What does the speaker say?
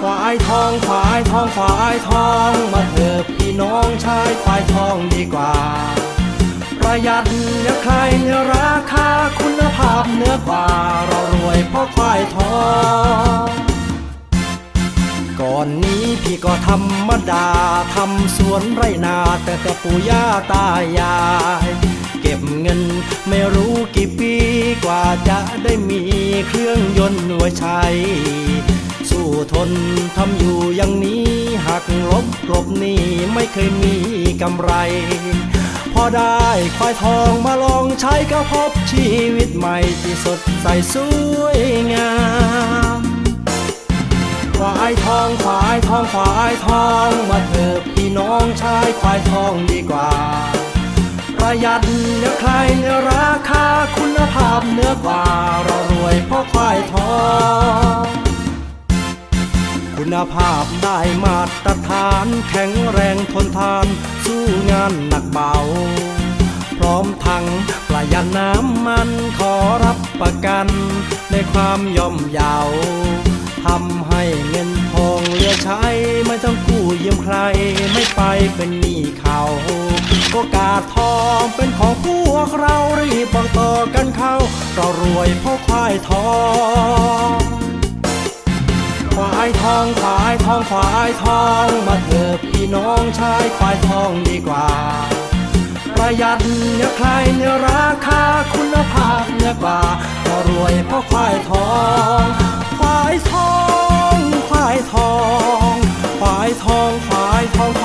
ควายทองควายทองควายทองมาเถอะพี่น้องชายควายทองดีกว่า ประหยัดอย่าใครเนื้อราคาคุณภาพเนื้อกว่าเรารวยเพราะควายทอง ก่อนนี้พี่ก็ธรรมดาทำสวนไรนาแต่แต่ปู่ย่าตายายเก็บเงินไม่รู้กี่ปีกว่าจะได้มีเครื่องยนต์ไว้ใช้ สู้ทนทำอยู่อย่างนี้หักลบกลบหนี้ไม่เคยมีกำไร พอได้ควายทองมาลองใช้ก็พบชีวิตใหม่ที่สดใสสวยงามควายทองควายทองควายทองมาเถอะพี่น้องชายควายทองดีกว่า ประหยัดอย่าใครเนื้อราคาคุณภาพเนื้อกว่าเรารวยเพราะควายทอง คุณภาพได้มาตรฐาน แข็งแรงทนทาน สู้งานหนักเบา พร้อมทั้งประหยัดน้ำมันขอรับประกัน ในความย่อมเยาทำให้เงินทองเหลือใช้ ไม่ต้องกู้ยืมใคร ไม่ไปเป็นหนี้เขาโอกาสทองเป็นของพวกเรารีบบอกต่อกันเข้า เรารวยเพราะควายทอง ควายทองควายทองควายทองมาเถอะพี่น้องชายควายทองดีกว่า ประหยัดเนื้อใครเนื้อราคาคุณภาพเนื้อกว่าก็รวยเพราะควายทอง ควายทองควายทองควายทองควายทอง